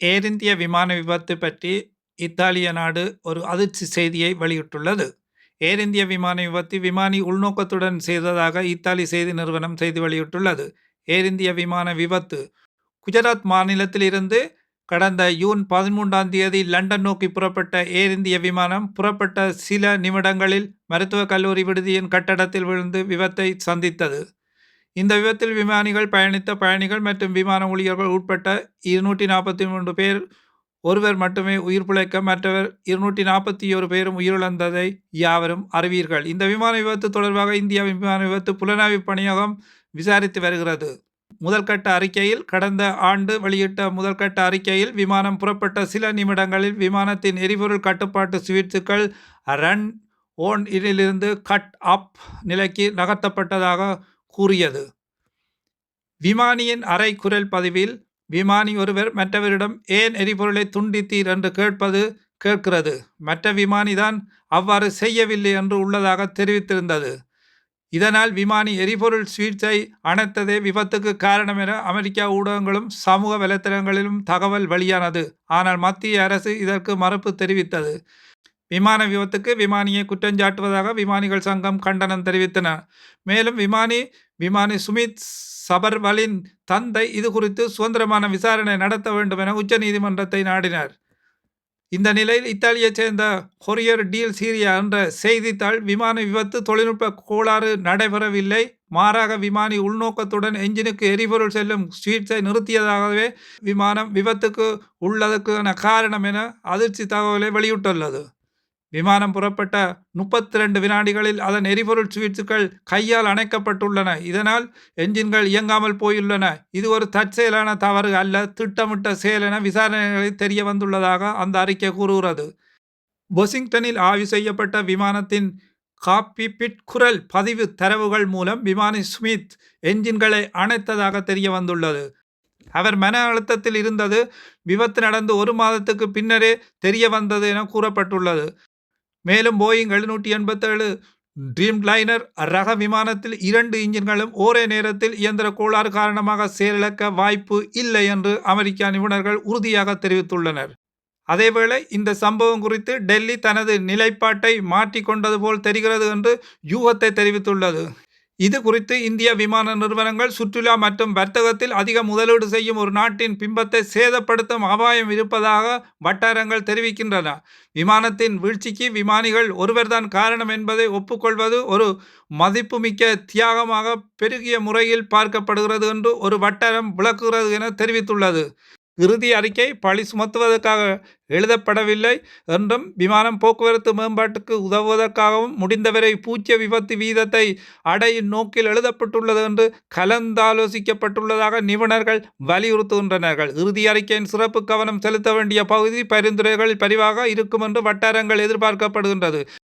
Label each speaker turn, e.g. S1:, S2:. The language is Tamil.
S1: ஏர் இந்திய விமான விபத்து பற்றி இத்தாலிய நாடு ஒரு அதிர்ச்சி செய்தியை வெளியிட்டுள்ளது. ஏர் இந்திய விமான விபத்து விமானி உள்நோக்கத்துடன் செய்ததாக இத்தாலி செய்தி நிறுவனம் செய்தி வெளியிட்டுள்ளது. ஏர் இந்திய விமான விபத்து குஜராத் மாநிலத்தில் இருந்து கடந்த ஜூன் பதிமூன்றாம் தேதி லண்டன் நோக்கி புறப்பட்ட ஏர் இந்திய விமானம் புறப்பட்ட சில நிமிடங்களில் மருத்துவக் கல்லூரி விடுதியின் கட்டடத்தில் விழுந்து விபத்தை சந்தித்தது. இந்த விபத்தில் விமானிகள் பயணித்த பயணிகள் மற்றும் விமான ஊழியர்கள் உட்பட்ட இருநூற்றி நாற்பத்தி மூன்று பேர் ஒருவர் மட்டுமே உயிர் பிழைக்க மற்றவர் இருநூற்றி நாற்பத்தி ஒரு பேரும் உயிரிழந்ததை யாவரும் அறிவீர்கள். இந்த விமான விபத்து தொடர்பாக இந்தியா விமான விபத்து புலனாய்வு பணியகம் விசாரித்து வருகிறது. முதல்கட்ட அறிக்கையில் கடந்த ஆண்டு வெளியிட்ட முதல்கட்ட அறிக்கையில் விமானம் புறப்பட்ட சில நிமிடங்களில் விமானத்தின் எரிபொருள் கட்டுப்பாட்டு சுவிட்சுகள் ரன் ஓன் இதிலிருந்து கட் அப் நிலைக்கு நகர்த்தப்பட்டதாக கூறியது. விமானியின் அரை குரல் பதிவில் விமானி ஒருவர் மற்றவரிடம் ஏன் எரிபொருளை துண்டித்தீர்? என்று கேட்பது கேட்கிறது. மற்ற விமானிதான் அவ்வாறு செய்யவில்லை என்று உள்ளதாக தெரிவித்திருந்தது. இதனால் விமானி எரிபொருள் சுவீட்சை அணைத்ததே விபத்துக்கு காரணம் என அமெரிக்கா ஊடகங்களும் சமூக வலைத்தளங்களிலும் தகவல் வெளியானது. ஆனால் மத்திய அரசு இதற்கு மறுப்பு தெரிவித்தது. விமான விபத்துக்கு விமானியை குற்றஞ்சாட்டுவதாக விமானிகள் சங்கம் கண்டனம் தெரிவித்தன. மேலும் விமானி விமானி சுமித் சபர்வலின் தந்தை இது குறித்து சுதந்திரமான விசாரணை நடத்த வேண்டும் என உச்சநீதிமன்றத்தை நாடினார். இந்த நிலையில் இத்தாலியைச் சேர்ந்த கொரியர் டீல் சீரியா என்ற செய்தித்தாள் விமான விபத்து தொழில்நுட்ப கோளாறு நடைபெறவில்லை. மாறாக விமானி உள்நோக்கத்துடன் என்ஜினுக்கு எரிபொருள் செல்லும் ஸ்வீட்ஸை நிறுத்தியதாகவே விமானம் விபத்துக்கு உள்ளதற்கான காரணம் என அதிர்ச்சி தகவலை வெளியிட்டுள்ளது. விமானம் புறப்பட்ட முப்பத்தி ரெண்டு வினாடிகளில் அதன் எரிபொருள் சுவிட்சுகள் கையால் அணைக்கப்பட்டுள்ளன. இதனால் என்ஜின்கள் இயங்காமல் போயுள்ளன. இது ஒரு தற்செயலான தவறு அல்ல. திட்டமிட்ட செயல் என விசாரணைகளில் தெரிய வந்துள்ளதாக அந்த அறிக்கை கூறுகிறது. பொசிங்டனில் ஆய்வு செய்யப்பட்ட விமானத்தின் காப்பி பிட் குரல் பதிவு தரவுகள் மூலம் விமானி ஸ்மித் என்ஜின்களை அணைத்ததாக தெரிய வந்துள்ளது. அவர் மன அழுத்தத்தில் இருந்தது. விபத்து நடந்து ஒரு மாதத்துக்கு பின்னரே தெரிய வந்தது என கூறப்பட்டுள்ளது. மேலும் போயிங் எழுநூற்றி எண்பத்தேழு. ட்ரீம் லைனர் ரக விமானத்தில் இரண்டு இன்ஜின்களும் ஒரே நேரத்தில் இயந்திர கோளாறு காரணமாக செயலிழக்க வாய்ப்பு இல்லை என்று அமெரிக்க நிபுணர்கள் உறுதியாக தெரிவித்துள்ளனர். அதேவேளை இந்த சம்பவம் குறித்து டெல்லி தனது நிலைப்பாட்டை மாற்றிக்கொண்டது போல் தெரிகிறது என்று யூகத்தை தெரிவித்துள்ளது. இது குறித்து இந்திய விமான நிறுவனங்கள் சுற்றுலா மற்றும் வர்த்தகத்தில் அதிக முதலீடு செய்யும் ஒரு நாட்டின் பிம்பத்தை சேதப்படுத்தும் அபாயம் இருப்பதாக வட்டாரங்கள் தெரிவிக்கின்றன. விமானத்தின் வீழ்ச்சிக்கு விமானிகள் ஒருவர்தான் காரணம் என்பதை ஒப்புக்கொள்வது ஒரு மதிப்புமிக்க தியாகமாக பெருகிய முறையில் பார்க்கப்படுகிறது என்று ஒரு வட்டாரம் விளக்குகிறது என தெரிவித்துள்ளது. இறுதி அறிக்கை பழி சுமத்துவதற்காக எழுதப்படவில்லை என்றும் விமானம் போக்குவரத்து மேம்பாட்டுக்கு உதவுவதற்காகவும் முடிந்தவரை பூச்சிய விபத்து வீதத்தை அடையும் நோக்கில் எழுதப்பட்டுள்ளது என்று கலந்தாலோசிக்கப்பட்டுள்ளதாக நிபுணர்கள் வலியுறுத்துகின்றனர்கள். இறுதி அறிக்கையின் சிறப்பு கவனம் செலுத்த வேண்டிய பகுதி பரிந்துரைகள் பரிவாக இருக்கும் என்று வட்டாரங்கள் எதிர்பார்க்கப்படுகின்றது.